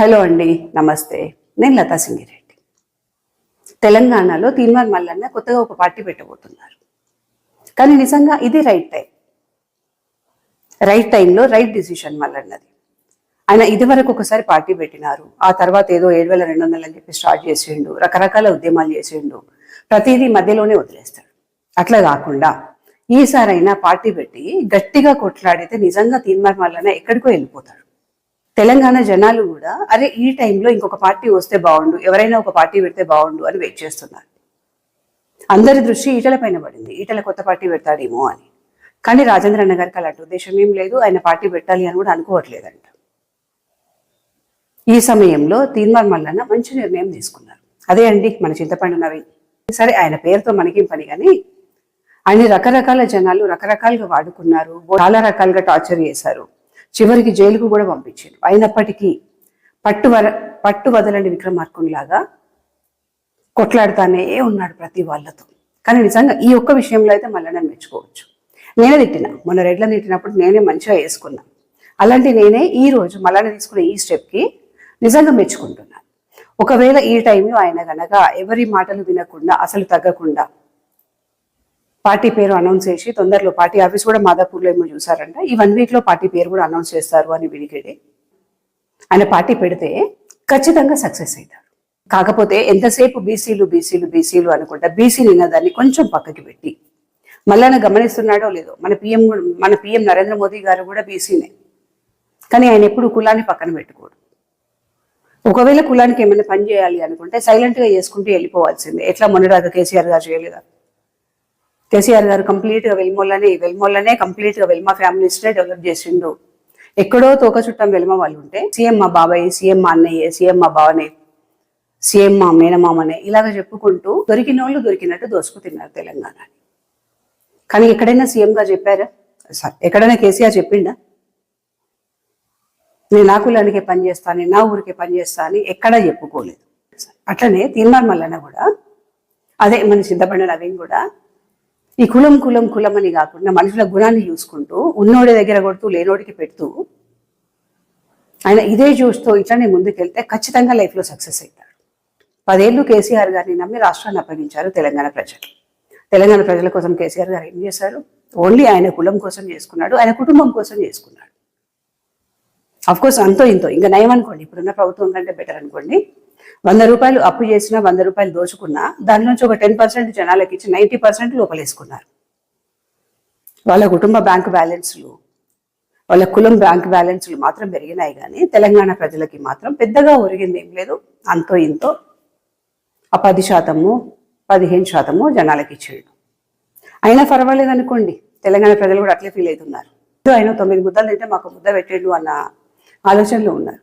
Hello అండి నమస్తే. నేను లతా సింగిరెడ్డి. తెలంగాణలో తీన్మార్ మల్లన్న కొత్తగా ఒక పార్టీ పెట్టబోతున్నారు. కానీ నిజంగా ఇది రైట్ టైం రైట్ టైంలో రైట్ డిసిషన్ మల్లన్నది. ఆయన ఇదివరకు ఒకసారి పార్టీ పెట్టినారు. ఆ తర్వాత ఏదో ఏడు వేల రెండు వందలు అని చెప్పి స్టార్ట్ చేసిండు రకరకాల ఉద్యమాలు చేసిండు. ప్రతిదీ మధ్యలోనే వదిలేస్తాడు అట్లా కాకుండా ఈసారైనా పార్టీ పెట్టి గట్టిగా కొట్లాడితే నిజంగా తీన్మార్ మల్లన్న ఎక్కడికో వెళ్ళిపోతాడు. తెలంగాణ జనాలు కూడా అరే ఈ టైంలో ఇంకొక పార్టీ వస్తే బాగుండు ఎవరైనా ఒక పార్టీ పెడితే బాగుండు అని వెయిట్ చేస్తున్నారు. అందరి దృష్టి ఈటల పైన పడింది. ఈటల కొత్త పార్టీ పెడతాడేమో అని. కానీ రాజేంద్ర అన్న గారికి అలాంటి ఉద్దేశం ఏం లేదు. ఆయన పార్టీ పెట్టాలి అని కూడా అనుకోవట్లేదంట. ఈ సమయంలో తీన్మార్ మల్లన్న మంచి నిర్ణయం తీసుకున్నారు. అదే అండి మన చింతపండు నవీన్ సరే ఆయన పేరుతో మనకేం పని కానీ ఆయన రకరకాల జనాలు రకరకాలుగా వాడుకున్నారు. చాలా రకాలుగా టార్చర్ చేశారు. చివరికి జైలుకు కూడా పంపించారు. అయినప్పటికీ పట్టు వర పట్టు వదలని విక్రమార్కునిలాగా కొట్లాడుతానే ఉన్నాడు ప్రతి వాళ్ళతో. కానీ నిజంగా ఈ ఒక్క విషయంలో అయితే మళ్ళీ మెచ్చుకోవచ్చు. నేనే తిట్టిన. మొన్న రెడ్ల తిట్టినప్పుడు నేనే మంచిగా వేసుకున్నా. అలాంటి నేనే ఈ రోజు మళ్ళీ తీసుకునే ఈ స్టెప్కి నిజంగా మెచ్చుకుంటున్నాను. ఒకవేళ ఈ టైంలో ఆయన గనక ఎవరి మాటలు వినకుండా అసలు తగ్గకుండా పార్టీ పేరు అనౌన్స్ చేసి తొందరలో పార్టీ ఆఫీస్ కూడా మాదాపూర్లో ఏమో చూసారంట ఈ వన్ వీక్లో పార్టీ పేరు కూడా అనౌన్స్ చేస్తారు అని వినికిడి ఆయన పార్టీ పెడితే ఖచ్చితంగా సక్సెస్ అవుతారు. కాకపోతే ఎంతసేపు బీసీలు బీసీలు బీసీలు అనుకుంటా బీసీ నిన్నదాన్ని కొంచెం పక్కకి పెట్టి మళ్ళీ గమనిస్తున్నాడో లేదో మన పిఎం మన పిఎం నరేంద్ర మోదీ గారు కూడా బీసీనే. కానీ ఆయన ఎప్పుడు కులాన్ని పక్కన పెట్టుకోడు. ఒకవేళ కులానికి ఏమైనా పని చేయాలి అనుకుంటే సైలెంట్గా చేసుకుంటూ వెళ్ళిపోవాల్సిందే. ఎట్లా మొన్నదాకా కేసీఆర్ గారు చేయలేదా? కేసీఆర్ గారు కంప్లీట్గా వెల్మోళ్ళనే వెల్మోళ్ళనే కంప్లీట్గా వెల్మా ఫ్యామిలీస్నే డెవలప్ చేసిండు. ఎక్కడో తోక చుట్టం వెల్మ వాళ్ళు ఉంటే సీఎం మా బాబాయ్ సీఎం మా అన్నయ్య సీఎం మా బావనే సీఎం మా మేనమామనే ఇలాగ చెప్పుకుంటూ దొరికిన వాళ్ళు దొరికినట్టు దోసుకు తిన్నారు తెలంగాణ కానీ ఎక్కడైనా సీఎం గా చెప్పారా? సార్ ఎక్కడైనా కేసీఆర్ చెప్పిండా? నేను నా కులానికే పని చేస్తాను నా ఊరికే పని చేస్తా అని ఎక్కడా చెప్పుకోలేదు. అట్లనే తీర్మార్ మల్లన్న కూడా అదే మన సిద్ధపడిన నవీన్ కూడా ఈ కులం కులం కులం అని కాకుండా మనుషుల గుణాన్ని చూసుకుంటూ ఉన్నోడి దగ్గర కొడుతూ లేనోడికి పెడుతూ ఆయన ఇదే చూస్తూ ఇట్లానే ముందుకెళ్తే ఖచ్చితంగా లైఫ్లో సక్సెస్ అవుతాడు. పదేళ్ళు కేసీఆర్ గారిని నమ్మి రాష్ట్రాన్ని అప్పగించారు తెలంగాణ ప్రజలు. తెలంగాణ ప్రజల కోసం కేసీఆర్ గారు ఏం చేశారు? ఓన్లీ ఆయన కులం కోసం చేసుకున్నాడు ఆయన కుటుంబం కోసం చేసుకున్నాడు. అఫ్కోర్స్ అంతో ఇంతో. ఇంకా నయం అనుకోండి ఇప్పుడున్న ప్రభుత్వం కంటే బెటర్ అనుకోండి. వంద రూపాయలు అప్పు చేసినా వంద రూపాయలు దోచుకున్నా దానిలోంచి ఒక టెన్ పర్సెంట్ జనాలకి ఇచ్చి నైంటీ పర్సెంట్ లోపలేసుకున్నారు. వాళ్ళ కుటుంబ బ్యాంక్ బ్యాలెన్స్లు వాళ్ళ కులం బ్యాంక్ బ్యాలెన్స్లు మాత్రం పెరిగినాయి కానీ తెలంగాణ ప్రజలకి మాత్రం పెద్దగా ఒరిగింది ఏం లేదు. అంతో ఇంతో ఆ పది శాతము పదిహేను శాతము జనాలకి ఇచ్చిండు అయినా పర్వాలేదు అనుకోండి తెలంగాణ ప్రజలు కూడా అట్లే ఫీల్ అవుతున్నారు. ఆయన తొమ్మిది ముద్దలు తింటే మాకు ముద్ద పెట్టేడు అన్న ఆలోచనలో ఉన్నారు.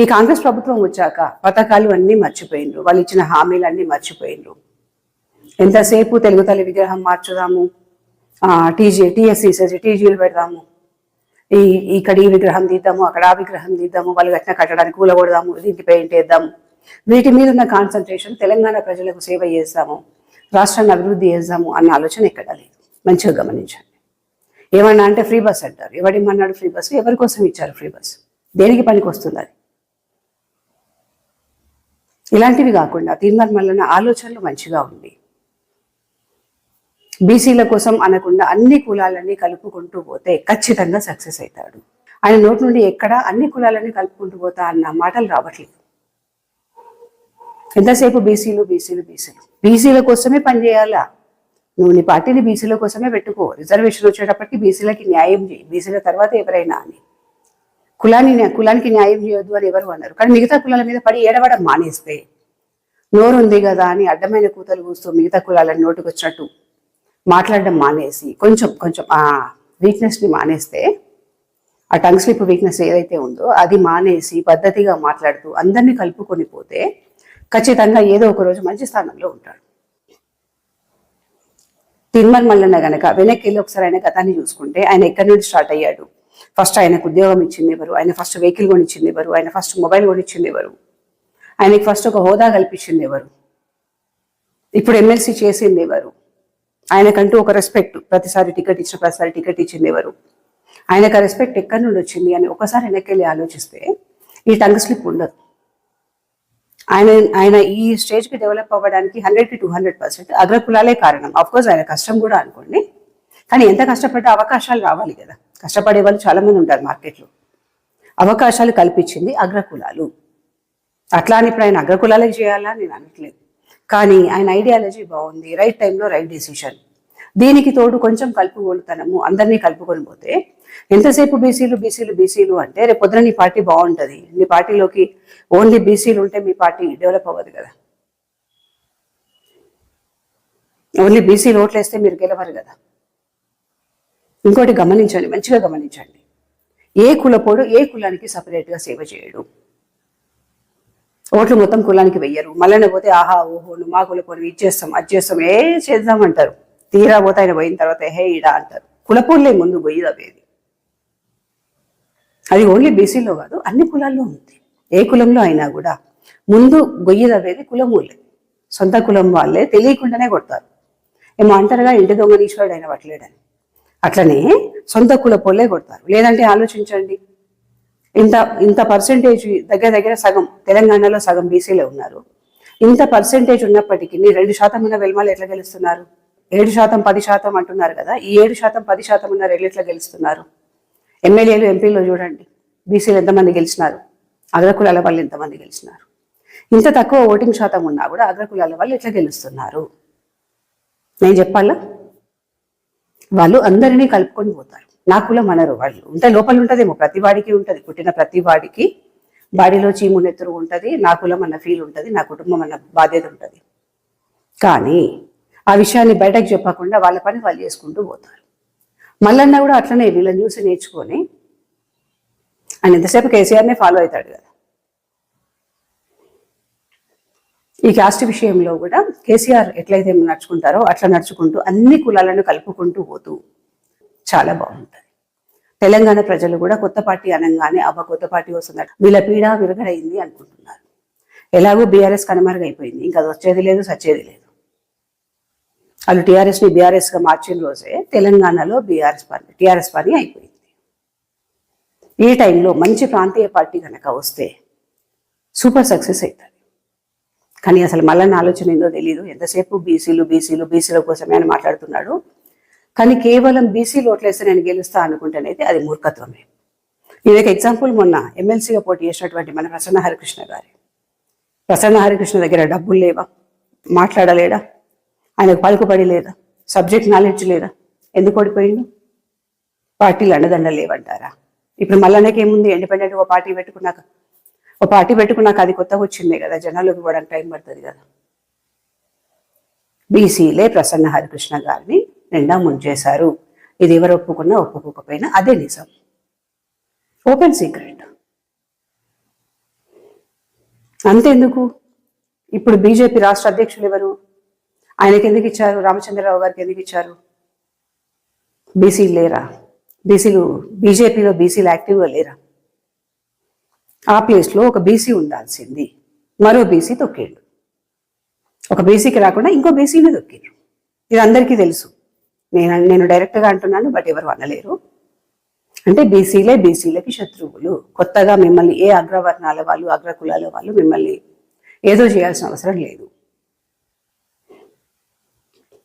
ఈ కాంగ్రెస్ ప్రభుత్వం వచ్చాక పథకాలు అన్నీ మర్చిపోయిండ్రు వాళ్ళు ఇచ్చిన హామీలన్నీ మర్చిపోయిండ్రు ఎంతసేపు తెలుగు తల్లి విగ్రహం మార్చుదాము? టీజీ టీఎస్సీ టీజీలు పెడదాము? ఈ ఇక్కడ ఈ విగ్రహం తీద్దాము అక్కడ ఆ విగ్రహం తీద్దాము వాళ్ళు కట్టిన కట్టడానికి కూలగొడదాము దీనికి పెయింట్ వేద్దాము. వీటి మీద ఉన్న కాన్సన్ట్రేషన్ తెలంగాణ ప్రజలకు సేవ చేస్తాము రాష్ట్రాన్ని అభివృద్ధి చేద్దాము అన్న ఆలోచన ఎక్కడా లేదు. మంచిగా గమనించండి. ఏమన్నా అంటే ఫ్రీ బస్ అంటారు. ఎవడేమన్నాడు ఫ్రీ బస్? ఎవరి కోసం ఇచ్చారు ఫ్రీ బస్? దేనికి పనికి వస్తుంది అది? ఇలాంటివి కాకుండా తీర్మాన్ మల్లన్న ఆలోచనలు మంచిగా ఉంది బీసీల కోసం అనకుండా అన్ని కులాలన్నీ కలుపుకుంటూ పోతే ఖచ్చితంగా సక్సెస్ అవుతాడు. ఆయన నోటి నుండి ఎక్కడ అన్ని కులాలన్నీ కలుపుకుంటూ పోతా అన్న మాటలు రావట్లేదు. ఎంతసేపు బీసీలు బీసీలు బీసీలు? బీసీల కోసమే పనిచేయాలా? నువ్వు నీ పార్టీని బీసీల కోసమే పెట్టుకో. రిజర్వేషన్ వచ్చేటప్పటికి బీసీలకి న్యాయం చేయి. బీసీల తర్వాత ఎవరైనా అని. కులాన్ని కులానికి న్యాయం చేయొద్దు అని ఎవరు అన్నారు కానీ మిగతా కులాల మీద పడి ఏడవడం మానేస్తే నోరు ఉంది కదా అని అడ్డమైన కూతలు కూస్తూ మిగతా కులాలను నోటుకు వచ్చినట్టు మాట్లాడడం మానేసి కొంచెం కొంచెం ఆ వీక్నెస్ని మానేస్తే ఆ టంగ్ స్లిప్ వీక్నెస్ ఏదైతే ఉందో అది మానేసి పద్ధతిగా మాట్లాడుతూ అందరినీ కలుపుకొని పోతే ఖచ్చితంగా ఏదో ఒక రోజు మంచి స్థానంలో ఉంటాడు. తిరుమల మల్లన్న గనక వెనక్కి వెళ్ళి ఒకసారి ఆయన గతాన్ని చూసుకుంటే ఆయన ఎక్కడి నుండి స్టార్ట్ అయ్యాడు? ఫస్ట్ ఆయనకు ఉద్యోగం ఇచ్చింది ఎవరు ఆయన ఫస్ట్ వెహికల్ కొనిచ్చింది ఎవరు ఆయన ఫస్ట్ మొబైల్ కొనిచ్చింది ఎవరు ఆయనకి ఫస్ట్ ఒక హోదా కల్పించింది ఎవరు ఇప్పుడు ఎమ్మెల్సీ చేసింది ఎవరు ఆయనకంటూ ఒక రెస్పెక్ట్ ప్రతిసారి టికెట్ ఇచ్చిన ప్రతిసారి టికెట్ ఇచ్చింది ఎవరు ఆయనకు ఆ రెస్పెక్ట్ ఎక్కడి నుండి వచ్చింది అని ఒకసారి వెనక్కి వెళ్ళి ఆలోచిస్తే ఈ టంగ్ స్లిప్ ఉండదు. ఆయన ఆయన ఈ స్టేజ్కి డెవలప్ అవ్వడానికి హండ్రెడ్కి టూ హండ్రెడ్ పర్సెంట్ అగ్రకులాలే కారణం. అఫ్కోర్స్ ఆయన కష్టం కూడా అనుకోండి. కానీ ఎంత కష్టపడ్డ అవకాశాలు రావాలి కదా. కష్టపడే వాళ్ళు చాలా మంది ఉంటారు మార్కెట్లో. అవకాశాలు కల్పించింది అగ్రకులాలు. అట్లా అని ఇప్పుడు ఆయన అగ్రకులాలే చేయాలా నేను అనట్లేదు. కానీ ఆయన ఐడియాలజీ బాగుంది రైట్ టైంలో రైట్ డెసిషన్ దీనికి తోడు కొంచెం కలుపుగోలుతనము అందరినీ కలుపుకొని పోతే ఎంతసేపు బీసీలు బీసీలు బీసీలు అంటే రేపు పొద్దున నీ పార్టీ బాగుంటుంది. నీ పార్టీలోకి ఓన్లీ బీసీలు ఉంటే మీ పార్టీ డెవలప్ అవ్వదు కదా. ఓన్లీ బీసీలు ఓట్లేస్తే మీరు గెలవరు కదా. ఇంకోటి గమనించండి మంచిగా గమనించండి. ఏ కులపోడు ఏ కులానికి సపరేట్గా సేవ చేయడు. ఓట్లు మొత్తం కులానికి వెయ్యరు. మళ్ళీ పోతే ఆహా ఓహో నువ్వు మా కులపోడు ఇది చేస్తాం అది చేస్తాం ఏ చేద్దాం అంటారు తీరా పోతే ఆయన పోయిన తర్వాత హే ఇడా అంటారు. కులపోళ్ళే ముందు గొయ్యి తవ్వేది అది ఓన్లీ బీసీలో కాదు అన్ని కులాల్లో ఉంది. ఏ కులంలో అయినా కూడా ముందు గొయ్యి తవ్వేది కులమూలే సొంత కులం వాళ్ళే తెలియకుండానే కొడతారు. ఏమో అంటారుగా ఇంటి దొంగనీశ్వరుడు అయిన పట్టలేడని. అట్లనే సొంత కులపోలే కొడతారు. లేదంటే ఆలోచించండి. ఇంత ఇంత పర్సెంటేజ్ దగ్గర దగ్గర సగం తెలంగాణలో సగం బీసీలే ఉన్నారు. ఇంత పర్సెంటేజ్ ఉన్నప్పటికీ రెండు శాతం ఉన్న వెల్మాలు ఎట్లా గెలుస్తున్నారు? ఏడు శాతం పది శాతం అంటున్నారు కదా ఈ ఏడు శాతం పది శాతం ఉన్న రెళ్ళు ఎట్లా గెలుస్తున్నారు? ఎమ్మెల్యేలు ఎంపీలు చూడండి. బీసీలు ఎంతమంది గెలిచినారు? అగ్రకులాల వాళ్ళు ఎంతమంది గెలిచినారు? ఇంత తక్కువ ఓటింగ్ శాతం ఉన్నా కూడా అగ్రకులాల వాళ్ళు ఎట్లా గెలుస్తున్నారు? నేను చెప్పాలా? వాళ్ళు అందరినీ కలుపుకొని పోతారు. నా కులం అనరు వాళ్ళు. ఉంటే లోపల ఉంటుందేమో ప్రతి వాడికి ఉంటుంది. పుట్టిన ప్రతి వాడికి బాడీలో చీము నెత్తురు ఉంటుంది నా కులం అన్న ఫీల్ ఉంటుంది నా కుటుంబం అన్న బాధ్యత ఉంటుంది. కానీ ఆ విషయాన్ని బయటకు చెప్పకుండా వాళ్ళ పని వాళ్ళు చేసుకుంటూ పోతారు. మల్లన్న కూడా అట్లనే వీళ్ళని చూసి నేర్చుకొని ఆయన ఎంతసేపు కేసీఆర్నే ఫాలో అవుతాడు కదా. ఈ కాస్ట్ విషయంలో కూడా కేసీఆర్ ఎట్లయితే నడుచుకుంటారో అట్లా నడుచుకుంటూ అన్ని కులాలను కలుపుకుంటూ పోతూ చాలా బాగుంటుంది. తెలంగాణ ప్రజలు కూడా కొత్త పార్టీ అనగానే అబ్బా కొత్త పార్టీ వస్తుందట వీళ్ళ పీడ విరగడైంది అనుకుంటున్నారు. ఎలాగో బీఆర్ఎస్ కనుమరుగైపోయింది. ఇంకా అది వచ్చేది లేదు సచ్చేది లేదు. వాళ్ళు టీఆర్ఎస్ని బీఆర్ఎస్గా మార్చిన రోజే తెలంగాణలో బీఆర్ఎస్ పార్టీ టీఆర్ఎస్ పార్టీ అయిపోయింది. ఈ టైంలో మంచి ప్రాంతీయ పార్టీ కనుక వస్తే సూపర్ సక్సెస్ అవుతుంది కానీ అసలు మళ్ళీ ఆలోచన ఏందో తెలియదు ఎంతసేపు బీసీలు బీసీలు బీసీల కోసమే అని మాట్లాడుతున్నాడు. కానీ కేవలం బీసీలు ఓట్లేస్తే నేను గెలుస్తా అనుకుంటేనైతే అది మూర్ఖత్వమే. నేను ఒక ఎగ్జాంపుల్ మొన్న ఎమ్మెల్సీగా పోటీ చేసినటువంటి మన ప్రసన్న హరికృష్ణ గారి. ప్రసన్న హరికృష్ణ దగ్గర డబ్బులు లేవా? మాట్లాడలేడా? ఆయనకు పలుకుబడి లేదా? సబ్జెక్ట్ నాలెడ్జ్ లేదా? ఎందుకు ఓడిపోయిండు? పార్టీలు అండదండ లేవంటారా? ఇప్పుడు మళ్ళీ ఏముంది ఇండిపెండెంట్గా పార్టీ పెట్టుకున్నాక ఒక పార్టీ పెట్టుకున్నాక అది కొత్తగా వచ్చిందే కదా జనాల్లోకి పోవడానికి టైం పడుతుంది కదా. బీసీలే ప్రసన్న హరికృష్ణ గారిని నిండా ముంచేశారు. ఇది ఎవరు ఒప్పుకున్నా ఒప్పుకోకపోయినా అదే నిజం. Open secret. అంతెందుకు? ఇప్పుడు బీజేపీ రాష్ట్ర అధ్యక్షులు ఎవరు? ఆయనకి ఎందుకు ఇచ్చారు? రామచంద్రరావు గారికి ఎందుకు ఇచ్చారు? బీసీలు లేరా? బీసీలు బీజేపీలో బీసీలు యాక్టివ్గా లేరా? ఆ ప్లేస్లో ఒక బీసీ ఉండాల్సింది. మరో బీసీ తొక్కిండు ఒక బీసీకి రాకుండా ఇంకో బీసీని తొక్కిండ్రు ఇది అందరికీ తెలుసు. నేను నేను డైరెక్ట్గా అంటున్నాను బట్ ఎవరు అనలేరు. అంటే బీసీలే బీసీలకి శత్రువులు. కొత్తగా మిమ్మల్ని ఏ అగ్రవర్ణాల వాళ్ళు అగ్రకులాల వాళ్ళు మిమ్మల్ని ఏదో చేయాల్సిన అవసరం లేదు.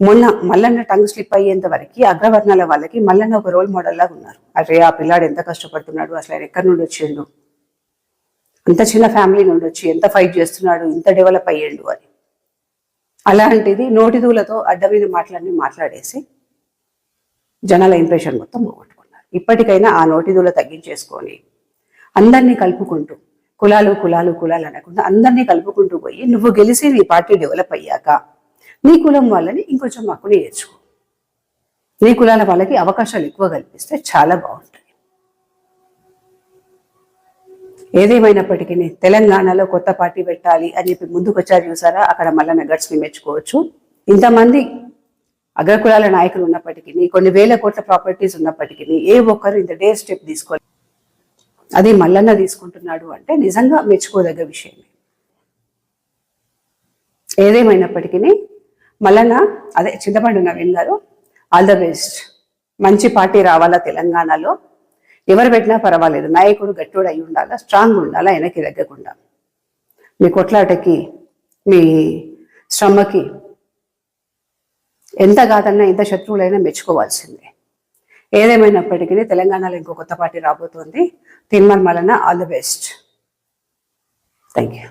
మొన్న మల్లన్న టంగ్ స్లిప్ అయ్యేంత వరకు అగ్రవర్ణాల వాళ్ళకి మల్లన్న ఒక రోల్ మోడల్ లాగా ఉన్నారు. అరే ఆ పిల్లాడు ఎంత కష్టపడుతున్నాడు అసలు ఆయన ఎక్కడి నుండి వచ్చిండు? ఇంత చిన్న ఫ్యామిలీ నుండి వచ్చి ఎంత ఫైట్ చేస్తున్నాడు ఇంత డెవలప్ అయ్యిండు అని. అలాంటిది నోటిదువులతో అడ్డమైన మాటలన్నీ మాట్లాడేసి జనాల ఇంప్రెషన్ మొత్తం పోగొట్టుకున్నారు. ఇప్పటికైనా ఆ నోటిదువులు తగ్గించేసుకొని అందరినీ కలుపుకుంటూ కులాలు కులాలు కులాలు అనకుండా అందరినీ కలుపుకుంటూ పోయి నువ్వు గెలిచి నీ పార్టీ డెవలప్ అయ్యాక నీ కులం వాళ్ళని ఇంకొంచెం మక్కుని నేర్చుకో. నీ కులాల వాళ్ళకి అవకాశాలు ఎక్కువ కల్పిస్తే చాలా బాగుంటుంది. ఏదేమైనప్పటికీ తెలంగాణలో కొత్త పార్టీ పెట్టాలి అని చెప్పి ముందుకు వచ్చారు చూసారా? అక్కడ మల్లన్న ని మెచ్చుకోవచ్చు. ఇంతమంది అగ్రకులాల నాయకులు ఉన్నప్పటికీ కొన్ని వేల కోట్ల ప్రాపర్టీస్ ఉన్నప్పటికీ ఏ ఒక్కరు ఇంత డే స్టెప్ తీసుకోవాలి అది మల్లన్న తీసుకుంటున్నాడు అంటే నిజంగా మెచ్చుకోదగ్గ విషయమే. ఏదేమైనప్పటికీ మల్లన్న అదే చింతపండు నవీన్ గారు ఆల్ ద బెస్ట్. మంచి పార్టీ రావాలా తెలంగాణలో? ఎవరు పెట్టినా పర్వాలేదు. నాయకుడు గట్టుడు అయి ఉండాలా స్ట్రాంగ్ ఉండాలా ఆయనకి తగ్గకుండా. మీ కొట్లాటకి మీ శ్రమకి ఎంత కాదన్నా ఎంత శత్రువులైనా మెచ్చుకోవాల్సిందే. ఏదేమైనప్పటికీ తెలంగాణలో ఇంకో కొత్త పార్టీ రాబోతోంది. Teenmar Mallanna all the best. Thank you